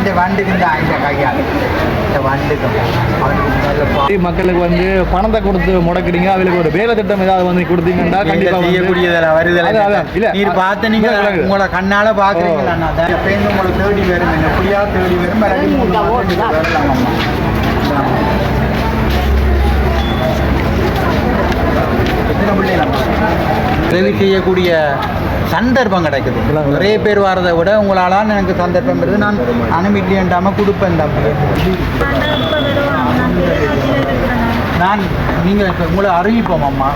இந்த வண்டுக்கு இந்த இந்த கையால் இந்த பா- மக்களுக்கு வந்து பணத்தை கொடுத்து முடக்குறீங்க அவங்களுக்கு ஒரு வேலை திட்டம் ஏதாவது வந்து கொடுத்தீங்கன்னா வேலை கண்டிப்பா வந்து- செய்யக்கூடியதில் வருதல். இல்ல, நீர் பார்த்து நீங்க. உங்களோட கண்ணால தான் பேருந்து உங்களை தேடி வரும் எப்படியா தேடி வரும் வரலாம். எத்தனை பிள்ளைகள்? உதவி செய்யக்கூடிய சந்தர்ப்பம் கிடைக்குது. நிறைய பேர் வரதை விட உங்களால எனக்கு சந்தர்ப்பம் வருது. நான் அனுமதியாண்டாம கொடுப்பேன் நான் நீங்கள் இப்போ உங்களை அறிவிப்போம் அம்மா.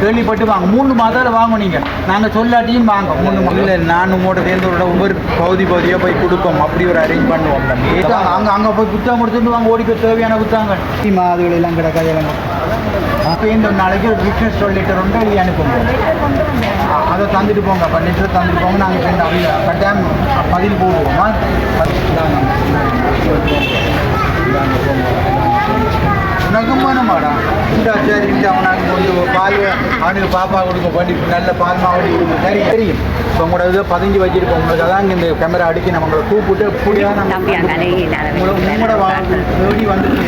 கேள்விப்பட்டு வாங்க. மூணு மாதத்தில் வாங்க நீங்கள் நாங்கள் சொல்லாட்டியும் வாங்க மூணு இல்லை நான் உங்களோட சேர்ந்தவரோட ஒவ்வொரு பகுதி பகுதியாக போய் கொடுப்போம். அப்படி ஒரு அரேஞ்ச் பண்ணுவோம் தம்பி அங்கே அங்கே போய் புத்தகம் கொடுத்துட்டு வாங்க. ஓடி போய் தேவையான புத்தகங்கள் டீமா எல்லாம் கிடக்காது எல்லாம் சேர்ந்து இந்த ஒரு நாளைக்கு ஒரு பிஸ்னஸ் சொல்லிட்டு ரொம்ப எழுதி அனுப்புங்க. அதை தந்துட்டு போங்க. அப்போ லிட்டர் தந்துட்டு போங்க. நாங்கள் சேர்ந்து அவங்க கட்டாயம் பதில் போடுவோமா? வேணுமாடா சரி இந்த அவனுக்கு கொஞ்சம் பால் அவனுக்கு பாப்பா கொடுக்க பண்ணி நல்ல பால் மாவடி கொடுங்க சரி தெரியும் இப்போ உங்களோட இதை பதிஞ்சு வச்சிருப்போம் உங்களுக்கு அதான் இந்த கேமரா அடிக்க நம்ம கூப்பிட்டு அப்படியா தம்பி அங்கே இல்லாத உங்களை உங்களோட வாங்க தேடி வந்துட்டு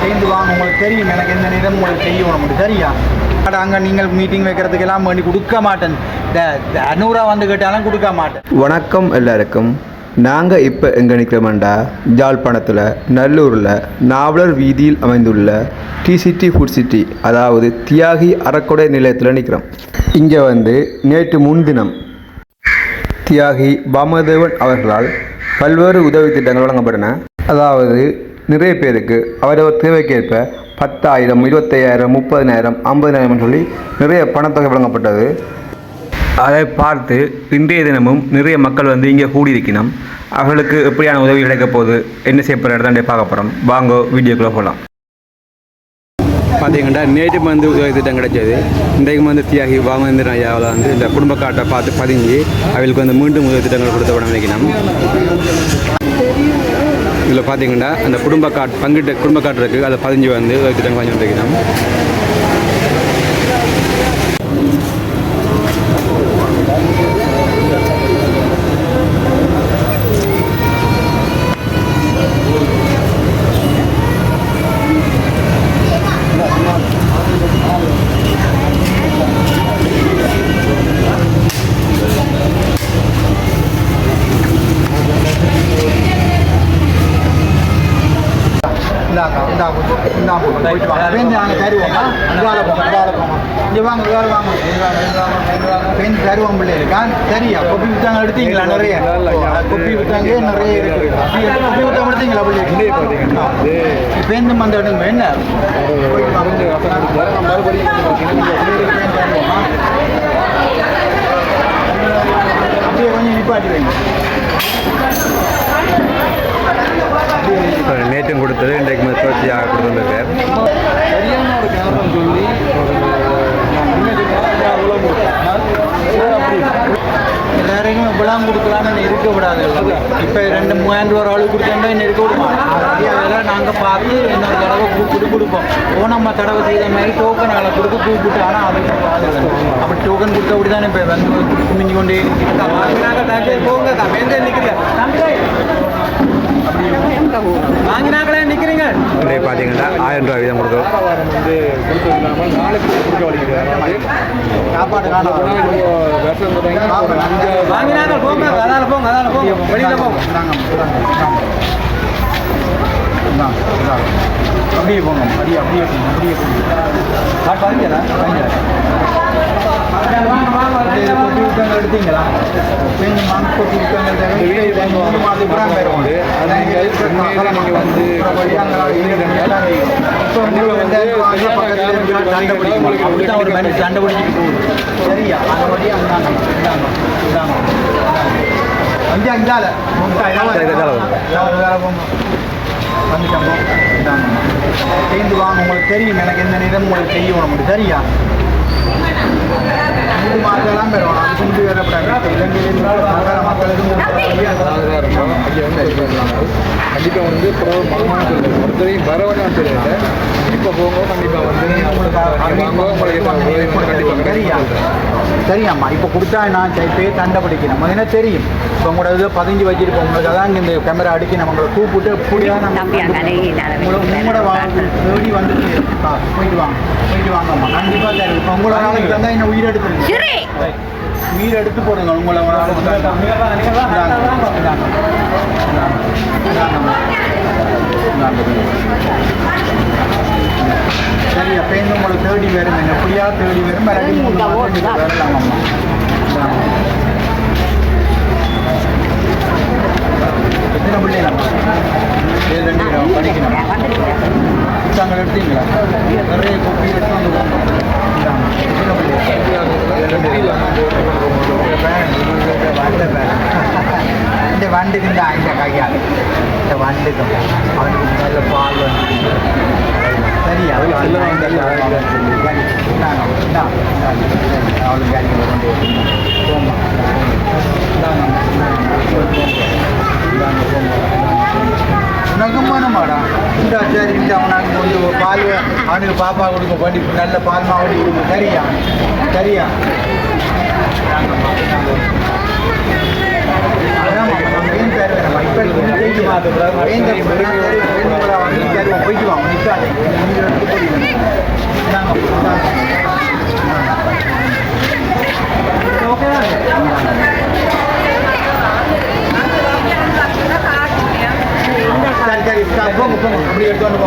சேர்ந்து வாங்க உங்களுக்கு தெரியும் எனக்கு எந்த நேரம் உங்களுக்கு செய்யணும் உங்களுக்கு சரியா அட அங்கே நீங்கள் மீட்டிங் வைக்கிறதுக்கெல்லாம் வேண்டி கொடுக்க மாட்டேன் இந்த இந்த அநூறுவா வந்து கேட்டாலும் கொடுக்க மாட்டேன் வணக்கம் எல்லாருக்கும். நாங்கள் இப்போ எங்கே நிற்கிறோம்டா ஜாழ்ப்பாணத்தில் நல்லூரில் நாவலர் வீதியில் அமைந்துள்ள டிசிடி ஃபுட் சிட்டி அதாவது தியாகி அறக்கொடை நிலையத்தில் நிற்கிறோம் இங்கே வந்து நேற்று முன்தினம் தியாகி பாமதேவன் அவர்களால் பல்வேறு உதவி திட்டங்கள் வழங்கப்பட்டன. அதாவது நிறைய பேருக்கு அவரவர் தேவைக்கேற்ப பத்தாயிரம் இருபத்தையாயிரம் முப்பதினாயிரம் ஐம்பதினாயிரம் சொல்லி நிறைய பணத்தொகை வழங்கப்பட்டது. அதை பார்த்து இன்றைய தினமும் நிறைய மக்கள் வந்து இங்கே கூடியிருக்கணும் அவர்களுக்கு எப்படியான உதவி கிடைக்கப் போகுது? என்ன செய்யப்படுறது தான் பார்க்க போகிறோம் வாங்க வீடியோக்குள்ளே போகலாம் பார்த்தீங்கன்னா நேற்று வந்து உதவி திட்டம் கிடைச்சது. இன்றைக்கு வந்து தியாகி வாமேந்திரன் ஐயாவில் வந்து இந்த குடும்ப காட்டை பார்த்து பதிஞ்சு அவளுக்கு வந்து மீண்டும் உதவி திட்டங்கள் கொடுத்த உடனே நினைக்கணும் இதில் பார்த்தீங்கன்னா அந்த குடும்ப காட் பங்கிட்ட குடும்ப காட்டு இருக்குது அதை பதிஞ்சு வந்து உதவி திட்டம் பதிஞ்சு வந்துருக்கணும் இந்தாங்க இந்தா கொஞ்சம் இந்தா போங்க போயிட்டு வாங்க பேருந்து நாங்கள் தருவோம்மா இதால போங்க இதால போங்க இங்கே வாங்க இதால வாங்க பேருந்து தருவோம் பிள்ளைகளுக்கா சரியா கொப்பி புத்தகம் எடுத்தீங்களா நிறைய? கொப்பி புத்தகங்க நிறைய இருக்கு. கொப்பி புத்தகம் எடுத்தீங்களா பிள்ளைகளுக்கு பேருந்து வந்து எடுங்க என்ன போயிட்டு வாங்க. பிள்ளைகளுக்கு பேருந்து தருவோமா? அப்படியே கொஞ்சம் நிப்பாட்டி வைங்க. நேற்றும் கொடுத்தது இன்றைக்கு தொடர்ச்சியாக சரியான ஒரு காரணம் சொல்லி Thank you. இப்பெல்லாம் கொடுக்கலாம்னு இருக்க விடாது இப்போ ரெண்டு மூவாயிரம் ரூபா ஆளு கொடுத்தோம்னா இன்னும் இருக்க அதெல்லாம் நாங்கள் பார்த்து இன்னொரு தடவை கூப்பிட்டு கொடுப்போம். ஓ நம்ம தடவை செய்த மாதிரி டோக்கன் ஆளை கொடுத்து கூப்பிட்டு ஆனால் அதுக்கு அப்படி டோக்கன் கொடுத்த அப்படி தானே இப்போ வந்து குமிஞ்சு கொண்டே வாங்கினாங்களே நிற்கிறீங்க இன்றைக்கு பார்த்தீங்கன்னா ஆயிரம் ரூபாய் வீதம் வந்து இல்லாமல் நாளைக்கு கொடுக்க வலிக்கிறாங்க சாப்பாடு வாங்கினாங்க. போங்க அதால போங்க அதால போங்க. வெளியில போங்க. அப்படியே போங்க அப்படியே அப்படியே போங்க அப்படியே போங்க. காட்டு வாங்கிக்கிறா வாங்கிக்கிறா கொட்டி விட்டவங்க எடுத்தீங்களா? பெண் மண் கொட்டி மாதம் புறம் பெறுவோம் நீங்கள் வந்து ஒரு மனுஷன் சண்டை பிடிச்சிட்டு போகுது. சரியா? அந்த வழி அந்தாங்க. அஞ்சு அஞ்சால வந்துட்டோம் சேர்ந்து வாங்க உங்களுக்கு தெரியும் எனக்கு எந்த நேரம் உங்களுக்கு செய்யணும் உங்களுக்கு சரியா மூணு மாதம்லாம் பெறுவோம் அது கொண்டு வரப்படாது இலங்கையில் இருந்தால் மக்களுக்கு இங்கே வந்து சொல்லிருக்காங்க கண்டிப்பாக வந்து புறவு மகமான சொல்லுங்கள் ஒருத்தரையும் வரவணும் தெரியல இப்போ போங்க கண்டிப்பாக வந்து கண்டிப்பாக சரியா சரியாம்மா இப்போ கொடுத்தா நான் இப்போ சண்டை பிடிக்கணும். முதல்ல தெரியும்? இப்போ உங்களோட இதில் பதிஞ்சு வச்சிருப்போம். உங்களுக்கு அதான் இந்த கேமரா அடிக்க கூப்பிட்டு அப்படியா உங்களை உங்களோட தேடி வந்து போயிட்டு வாங்க. போயிட்டு வாங்கம்மா கண்டிப்பாக இப்போ உங்களோட நாளைக்கு வந்தால் என்ன உயிர் உயிர் எடுத்து போடுங்க உங்களை. சரி அப்போ இந்த உங்களை தேடி வரும். எப்படியா தேடி வரும். மறுபடி மூணு எத்தனை பிள்ளைங்களாம்மா ஏழு ரெண்டு படிக்கணும். புத்தகங்கள் எடுத்தீங்களா? நிறைய கோப்பி எடுத்து வந்து. எத்தனை பிள்ளைங்க? இந்த வண்டுக்கு இந்த இந்த கையால். இந்த வண்டுக்கு அவனுக்கு நல்ல பால் வந்து சரியா? அவளுக்கு வேலைக்கு கொண்டு போமா உனக்கும் வேணுமாடா இந்த சரி இந்த அவனுக்கு கொஞ்சம் பால் அவனுக்கு பாப்பா கொடுக்க பண்ணி நல்ல பால் மாவடி கொடுக்க. சரியா? சரியா? போயிட்டு வாங்க நிற்காது சரி சரி சரி, போங்க போங்க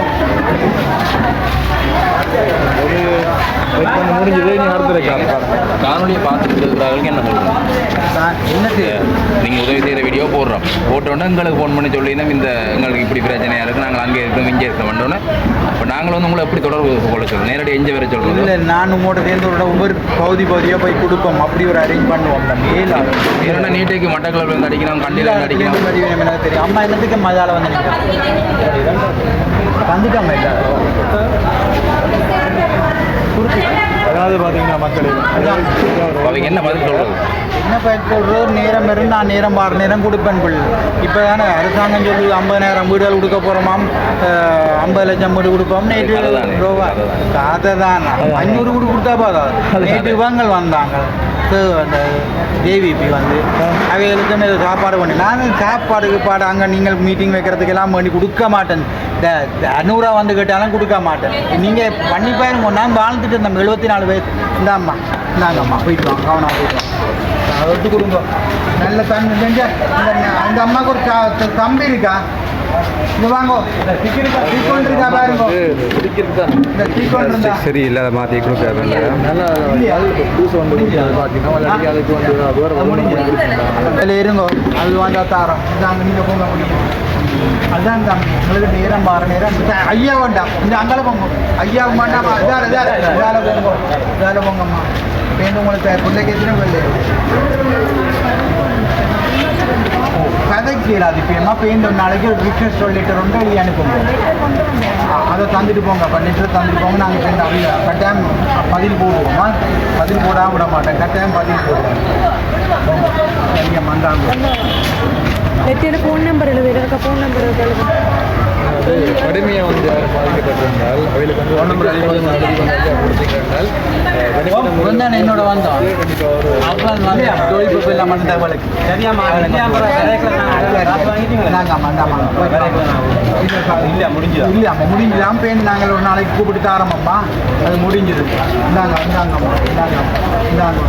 ஒரு இப்போ முடிஞ்சது நீ அடுத்த வைக்கலாம் காணொலியை பார்த்துட்டு இருக்கிறவங்களுக்கு என்ன செய்ய நீங்கள் உதவி செய்கிற வீடியோ போடுறோம். போட்டோன்னே எங்களுக்கு ஃபோன் பண்ணி சொல்லினா இந்த எங்களுக்கு இப்படி பிரச்சனையாக இருக்குது நாங்கள் அங்கே இருக்கோம் இங்கே இருக்க வேண்டோன்னே இப்போ நாங்களும் வந்து உங்களை எப்படி தொடர்பு கொள்ள சொல்லுவோம் நேரடி எஞ்ச வர சொல்கிறது இல்லை நான் உங்களோட சேர்ந்து ஒவ்வொரு பகுதி பகுதியாக போய் கொடுப்போம். அப்படி ஒரு அரேஞ்ச் பண்ணுவோம். தம்பி ஏன்னா நீட்டைக்கு மட்டக்கிழமை இருந்து அடிக்கணும் இருந்து அடிக்கணும் தெரியும் அம்மா என்னத்துக்கு மஜால வந்து நிற்கிறேன் வந்துட்டோம் இல்லை அதாவது பார்த்தீங்கன்னா மக்கள் அவங்க என்ன பதில் சொல்கிறது என்ன பயன் சொல்கிறோம் நேரம் வரும் நான் நேரம் பாரு நேரம் கொடுப்பேன் பிள்ளை. இப்போ தானே அரசாங்கம் சொல்லி ஐம்பதாயிரம் வீடுகள் கொடுக்க போகிறோமாம் ஐம்பது லட்சம் வீடு கொடுப்போம் நேற்று ரூபா. கதை தான் அஞ்சூறு வீடு கொடுத்தா போதும் நேற்று இவங்க வந்தாங்க. அந்த ஜேவிபி வந்து. அவைகளுக்கு இந்த சாப்பாடு பண்ணி நான் சாப்பாடு கீப்பாடு அங்கே நீங்கள் மீட்டிங் வைக்கிறதுக்கெல்லாம் பண்ணி கொடுக்க மாட்டேன். இந்த இந்த அநூறுவா வந்து கேட்டாலும் கொடுக்க மாட்டேன். நீங்கள் பண்ணி பாருங்க நான் வாழ்ந்துட்டு இருந்தோம். எழுபத்தி நாலு பேர் இந்தாம்மா இந்தாங்கம்மா போயிட்டு வாங்க. கவனம் போயிட்டு வாங்க. விட்டு கொடுங்க. நல்ல தண்ணி செஞ்ச அந்த அம்மாவுக்கு ஒரு தம்பி இருக்கா? இருங்கோ. அது வாங்க தாரோம் நீங்கள் போங்க முடியும் அதுதான் தம்பி உங்களுக்கு நேரம் பாரு நேரம் ஐயா வேண்டாம் இந்த அங்கால போங்க ஐயா வேண்டாமா அதால இதால இதால போங்க இதால போங்கம்மா வேணும் உங்களுக்கு பிள்ளைக்கு எத்தனை பிள்ளை கதைக்கு அது இப்போ என்ன ஒரு நாளைக்கு ஒரு வீக்னஸ் சொல்லிட்டு ரொம்ப எழுதி அனுப்புங்க அதை தந்துட்டு போங்க பண்ணிட்டு தந்துட்டு போங்க நாங்கள் சேர்ந்து அவங்க கட்டாயம் பதில் போடுவோமா பதில் போடாம விட மாட்டேன் கட்டாயம் பதில் போடுவோம் சரியா மந்தாங்க எத்தனை ஃபோன் நம்பர் எழுது இருக்க ஃபோன் நம்பர் எழுது. கடுமையாக வந்து யாரும் பாதிக்கப்பட்டிருந்தால் அவைகளுக்கு வந்து ஒன்றும் கொடுத்தீங்கன்றால் வந்தான் என்னோட வந்தோம் அப்புறம் வந்து தொழில்நுட்பம் இல்லாமல் தகவலுக்கு சரியாம்மா. நாங்கம்மா இல்லை முடிஞ்சது? இல்லையாம்மா முடிஞ்சுதான் பேருந்து நாங்கள் ஒரு நாளைக்கு கூப்பிட்டு தாரம்மா அது முடிஞ்சது. இந்தாங்க இந்தாங்கம்மா இந்தாங்க இந்தாங்க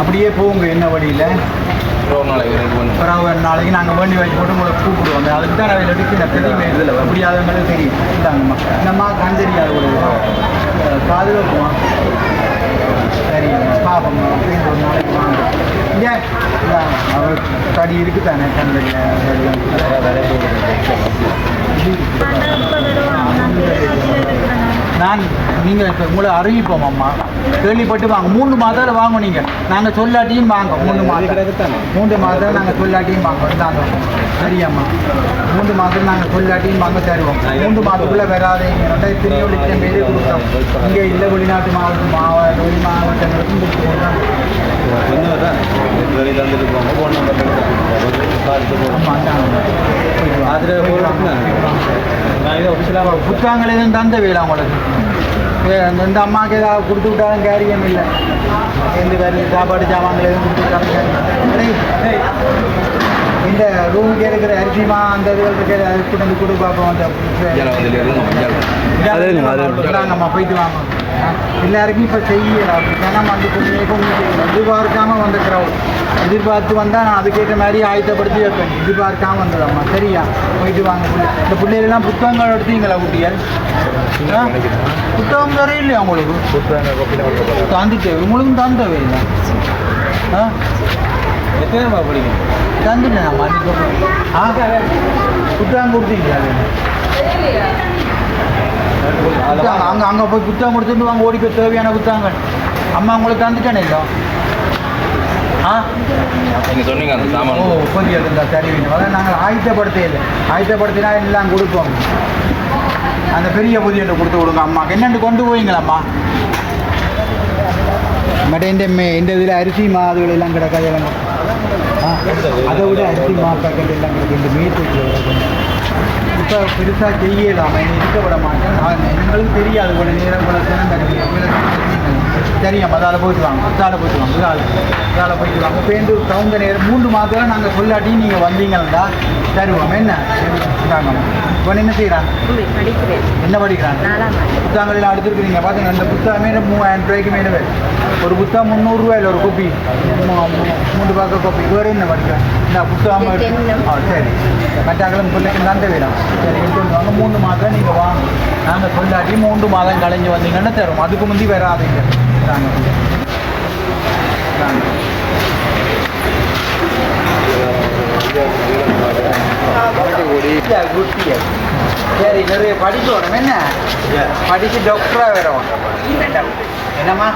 அப்படியே போங்க என்ன வழியில்? நாளைக்கு நாளைக்கு நாங்கள் வேண்டி வச்சு போட்டு உங்களை கூப்பிடுவோம். அதுக்கு தான் எடுத்து இந்த பெரிய இதில் அப்படியாதவங்களுக்கு தெரியும் இந்தாங்கம்மா. இந்தம்மா கண் தெரியாது ஒரு இருக்குமா சரி பாப்போம் அப்படின்னு ஒரு நாளைக்கு வாங்க. இங்கே அவர் தடி இருக்கு தானே கண் தெரியாது நான் நீங்கள் இப்போ உங்களை அறிவிப்போம் அம்மா. கேள்விப்பட்டு வாங்க. மூணு மாதத்தில் வாங்க நீங்கள் நாங்கள் சொல்லாட்டியும் வாங்க. மூணு மாதம் மூன்று மாதம் நாங்கள் சொல்லாட்டியும் வாங்க. இந்தாங்க. சரியாம்மா மூன்று மாதம் நாங்கள் சொல்லாட்டியும் வாங்க தருவோம். மூன்று மாதத்துக்குள்ளே எத்தனையோ லட்சம் பேர் கொடுத்தோம். இங்கே இல்லை வெளிநாட்டு மாவட்டம் மாவட்ட வெளி மாவட்டங்களுக்கும் கொடுத்துருக்கோம் புத்தகங்கள் எதுவும் தந்த வேலை உங்களுக்கு. இந்த- அம்மாவுக்கு ஏதாவது கொடுத்து விட்டாலும் கேரியம் இல்லை எந்த வேறு சாப்பாடு சாமான்கள் எதுவும் கொடுத்து விட்டாலும். இந்த ரூமுக்கு இருக்கிற அரிசிமா அந்த இதுகள் இருக்கிற அது கொண்டு வந்து கொடு பார்ப்போம் அந்த. வாங்கம்மா போயிட்டு வாங்க எல்லாருக்கும் இப்போ செய்யலாம். அப்படி ஏன்னா வந்து கொஞ்சம் கொஞ்சம் செய்யணும் எதிர்பார்க்காம வந்த க்ரௌட் எதிர்பார்த்து வந்தால் நான் அதுக்கேற்ற மாதிரி ஆயத்தப்படுத்தி வைப்பேன். எதிர்பார்க்காம வந்ததம்மா. சரியா? போயிட்டு வாங்க. இந்த பிள்ளைகளெல்லாம் புத்தகங்கள் எடுத்தீங்களா குட்டியால் ஆ? புத்தகம் தர இல்லையா உங்களுக்கு? தந்துட்டு உங்களுக்கும் தந்தவே இல்லை. ஆ? எத்தனை படிக்கும் தந்துட்டேன் நம்ம ஆ? புத்தகம் கொடுத்தீங்களா? அங்கே அங்கே போய் புத்தகம் கொடுத்துட்டு வாங்க ஓடி போய் தேவையான புத்தகங்கள் அம்மா உங்களுக்கு தந்துட்டேனே இல்லை ஆ? நீங்கள் சொன்னீங்க அந்த ஓ சாமான் இருந்தால் சரி வேணும் அதான் நாங்கள் ஆயத்தப்படுத்த இல்லை ஆயத்தப்படுத்தினா எல்லாம் கொடுப்போம். அந்த பெரிய பொதியன்ட்டு கொடுத்து விடுங்க அம்மாக்கு என்னென்னு கொண்டு போவீங்களாம்மா? மற்ற இந்த இந்த இதில் அரிசி மா அதுகள் எல்லாம் கிடக்காது. அதை விட அரிசி மா பேக்கெட் எல்லாம் கிடக்கு. இந்த மீட்டு இப்போ பெருசாக செய்யலாம்? என்னை இருக்க விட மாட்டேன். நான் எங்களுக்கு தெரியாது. ஒரு நேரம் இவ்வளோ தினம் தெரியும் அதால் போயிட்டு வாங்க. அதால் போயிட்டு வாங்க. இதால். இதால் போயிட்டு வாங்க. பேருந்து தகுந்த நேரம் மூன்று மாதம் நாங்கள் சொல்லாட்டி நீங்கள் வந்தீங்கன்னா தருவோம். என்ன? இப்போ என்ன செய்கிறாங்க என்ன படிக்கிறாங்க. புத்தகங்கள் எல்லாம் எடுத்துருக்கிறீங்க. பாருங்க இந்த புத்தகமே மூவாயிரம் ரூபாய்க்கு மேலே ஒரு புத்தகம் முந்நூறுரூவாயில் ஒரு கோப்பி மூன்று பாக்க கோப்பி வேறு என்ன படிக்கிறேன் இந்த புத்தகம். ஆ சரி. மற்றாக்களும் பிள்ளைக்கு தந்த வேணும் சரி எடுத்துட்டு வாங்க. மூணு மாதம் நீங்கள் வாங்க. நாங்கள் சொல்லாட்டி மூன்று மாதம் கழிஞ்சு வந்தீங்கன்னா தரும் அதுக்கு முந்தி வராதீங்க. சரி நிறைய படிக்கணும் என்ன படித்து டாக்டரா வரணும் என்னம்மா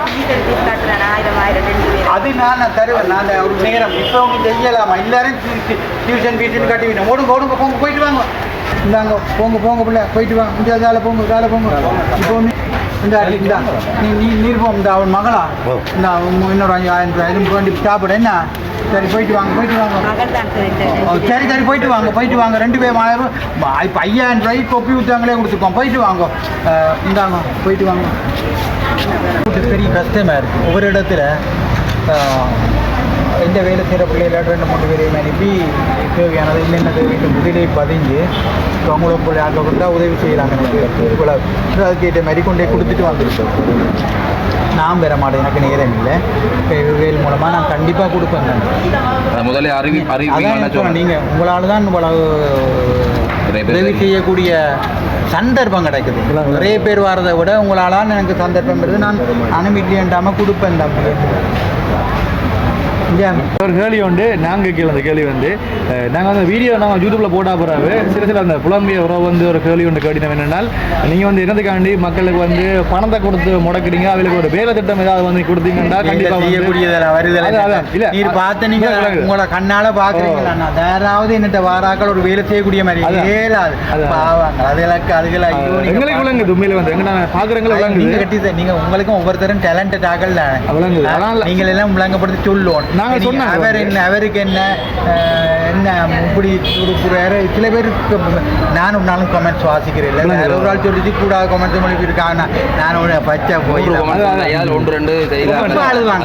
ஆயிரம் ஆயிரம் ரெண்டு அது நான் தருவேன் நான் ஒரு நேரம் இப்போ உங்களுக்கு செய்யலாமா எல்லாரும் டியூஷன் ஃபீஷன் கட்டி விடணும் ஓடுங்க ஓடுங்க போங்க போயிட்டு வாங்க இந்தாங்க போங்க போங்க பிள்ளை போயிட்டு வாங்க இந்த காலை போங்க காலை போங்க இப்போ இந்த இந்த. நீ நீ நீர் போம் இந்த அவன் மகளா? இந்த இன்னொரு அஞ்சு ஆயிரம் ரூபாய் எதுவும் வேண்டி சாப்பிட என்ன? சரி போயிட்டு வாங்க போயிட்டு வாங்க. சரி சரி போயிட்டு வாங்க போயிட்டு வாங்க. ரெண்டு பேரும் ஆயிரம் ரூபாய். இப்போ ஐயாயிரம் ரூபாய்க்கு கொப்பி ஊற்றாங்களே கொடுத்துருக்கோம் போயிட்டு வாங்க. இந்தாங்க போயிட்டு வாங்க. பெரிய கஷ்டமாக இருக்குது ஒவ்வொரு இடத்துல எந்த வேலை செய்கிற பிள்ளைகள ரெண்டு மூணு பேரையும் அனுப்பி தேவையானது என்னென்ன தேவையான முதலே பதிஞ்சு இப்போ அவங்கள போய் ஆக்க கொடுத்தா உதவி செய்கிறாங்க எனக்கு. இவ்வளோ அதுக்கேற்ற மாதிரி கொண்டு கொடுத்துட்டு வந்துருக்கோம். நான் பெற மாட்டேன் எனக்கு நேரம் இல்லை. இப்போ வேல் மூலமாக நான் கண்டிப்பாக கொடுப்பேன் முதல்ல அறிவி அதான் அறிவிப்பீங்கன்னு எனக்கு சொன்னேன் நீங்க உங்களால தான் இவ்வளவு உதவி செய்யக்கூடிய சந்தர்ப்பம் கிடைக்குது. நிறைய பேர் வர்றதை விட உங்களால எனக்கு சந்தர்ப்பம் வருது. நான் அனுமதியண்டாம கொடுப்பேன் தம்பி. ஒரு கேள்வி உண்டு நாங்கள் கேட்கல அந்த கேள்வி வந்து நாங்கள் வந்து வீடியோ நாங்கள் யூடியூப்ல போட்டா பிறகு சில சில அந்த புலம்பிய உறவு வந்து ஒரு கேள்வி ஒன்று கேட்டினோம் என்னென்னால் நீங்கள் வந்து என்னதுக்காண்டி மக்களுக்கு வந்து பணத்தை கொடுத்து முடக்குறீங்க அவங்களுக்கு ஒரு வேலை திட்டம் ஏதாவது வந்து கொடுத்தீங்கன்னா கண்டிப்பாக நீர் பார்த்து நீங்க விளக்கு, விளக்கு. உங்களை கண்ணால பாக்குறீங்களா யாராவது என்னட்ட வாராக்கள் ஒரு வேலை செய்யக்கூடிய மாதிரி. பாவாங்க அதுகளுக்கு அதுகளை எங்களுக்கு விளங்குது உண்மையில வந்து. எங்க நாங்கள் பார்க்குறவங்களை விளங்குது. கட்டி நீங்க உங்களுக்கும் ஒவ்வொருத்தரும் டேலண்டட் ஆகல நீங்கள் எல்லாம் விளங்கப்படுத்தி சொல்லுவோம். நாங்க நீங்க சொன்னாங்க. அவர் என்ன அவருக்கு என்ன என்ன இப்படி கொடுக்குறாரு சில பேருக்கு நானும் நானும் கமெண்ட்ஸ் வாசிக்கிறேன் இல்லை. வேற ஒரு ஆள் சொல்லிச்சு கூடாத கமெண்ட்ஸ் மொழி இருக்காங்க நான் ஒரு பச்சை போய் ஒன்று ரெண்டு அழுவாங்க.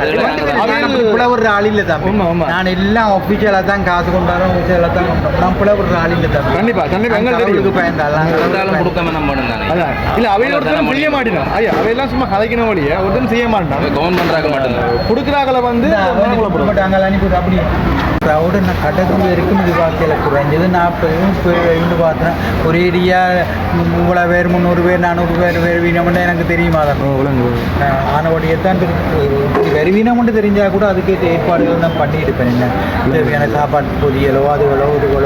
அப்படி புலவுற ஆள் இல்லை தம்பி. நான் எல்லாம் ஒஃபிஷியலாக தான் காசு கொண்டாடுறேன் ஒஃபிஷியலாக தான் கொண்டாடுறேன். நான் புலவுற ஆள் இல்லை தம்பி. கண்டிப்பா, கண்டிப்பா, எங்களுக்கு தெரியும். பயந்தாலாம் கொடுக்காம நம்ம தானே. அதான். இல்ல அவை ஒருத்தரும் செய்ய மாட்டேன் ஐயா அவையெல்லாம் சும்மா கதைக்கணும் வழிய ஒருத்தரும் செய்ய மாட்டான் கவர்மெண்ட் மட்டும்தான். கொடுக்குறாங்கள வந்து மனக்குள்ள போடுவாங்க. போட்டாங்க அனுப்பி அப்படி. க்ரௌடு நான் வரைக்கும் இது பார்க்கல குறைஞ்சது நாற்பது முப்பது பார்த்தேன். ஒரேடியாக இவ்வளோ பேர் முந்நூறு பேர் நானூறு பேர் வருவீனம்னு எனக்கு தெரியுமா தான் ஆனபடியே தான் வருவீனம்னு தெரிஞ்சால் கூட அதுக்கேற்ற ஏற்பாடுகள் நான் பண்ணியிருப்பேன். என்ன? தேவையான சாப்பாட்டு பொதியலோ அதுகளோ இதுகளோ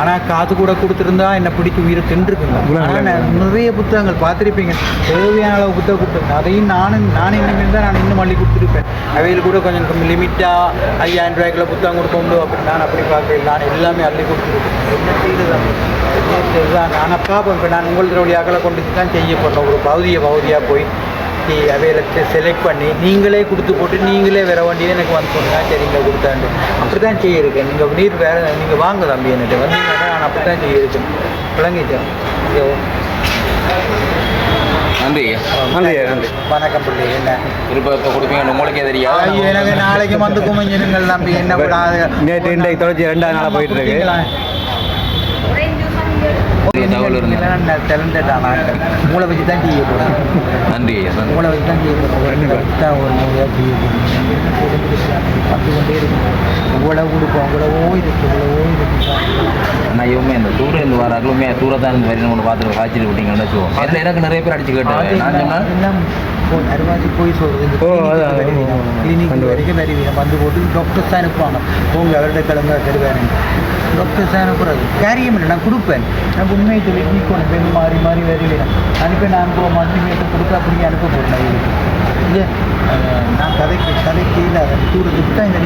ஆனால் காசு கூட கொடுத்துருந்தா என்னை பிடிக்க உயிரை தின்றுக்குங்க. நான் நிறைய புத்தகங்கள் பார்த்துருப்பீங்க. தேவையான அளவு புத்தகம் கொடுத்துருக்கேன் அதையும் நானும் நானும் இனிமேல் தான் நான் இன்னும் மல்லி கொடுத்துருப்பேன். அவையில் கூட கொஞ்சம் லிமிட்டாக ஐயாயிரம் ரூபாய்க்குள்ள புத்தகம் கொடுக்கணும் அப்படின்னு நான் அப்படி பார்க்கல நான் எல்லாமே அள்ளி கொடுத்துருக்கேன் என்ன செய்யுது தான் ஆனால் பார்ப்பேன் இப்போ நான் உங்களுடைய அகலை கொண்டு தான் செய்ய போகிறேன் ஒரு பகுதியை பகுதியாக போய் அவையில செலக்ட் பண்ணி நீங்களே கொடுத்து போட்டு நீங்களே வேற வண்டியை எனக்கு வந்து சொன்னா சரிங்க கொடுத்தாண்டு. அப்படி தான் செய்யிருக்கேன் நீங்கள் நீர் வேற நீங்கள் வாங்க தம்பி என்கிட்ட வந்தீங்கன்னா நான் அப்படி தான் செய்யிருக்கேன் விளங்கிட்டேன். நன்றி நன்றி, நன்றி. வணக்கம் பிள்ளை என்ன? இப்போ இப்போ கொடுப்பீங்க உங்களுக்கே தெரியாது. எனக்கு நாளைக்கு வந்து குமிஞ்சிருங்கள் நம்பி என்ன நேற்று இன்றைக்கு தொடர்ச்சி ரெண்டாவது நாளாக போயிட்டு இருக்கு. டேலண்டடான ஆட்கள். உங்களை வச்சு தான் செய்ய போகிறேன் நன்றி உங்களை வச்சு தான் போகிறேன் தான் ஒரு முறையாக செய்ய போகிறேன் பார்த்து கொண்டே இருக்கும். இவ்வளவு கொடுப்போம் இவ்வளவோ இருக்கு இவ்வளவோ இருக்கு. நான் இவங்க இந்த தூரம் இருந்து வராங்களுமே தூரத்தான் இருந்து வரணும் பார்த்து காய்ச்சிட்டு விட்டீங்கன்னு வச்சுக்கோம் அதில் எனக்கு நிறைய பேர் அடிச்சு கேட்டேன் நான் சொன்னேன் எல்லாம் போய் அருவாசி போய் சொல்றது. ஓ, அதான், அதான். கிளினிக் வரைக்கும் வருவீங்க வந்து போட்டு டாக்டர்ஸ் தான் அனுப்புவாங்க. போங்க அவர்கிட்ட கிளம்ப தருவாரு டாக்டர்ஸ் தான் அனுப்புறது. கேரியம் இல்லை நான் கொடுப்பேன். நான் உண்மையை சொல்லி நீ கொண்டு போய் மாறி மாறி வரையில அனுப்பி நான் போ மந்த்லி மீட்டர் கொடுத்து அப்படியே அனுப்ப போகிறேன் இல்லை நான் கதைக்கு கதைக்கு இல்லை அதை தூரத்துக்கு தான் இந்த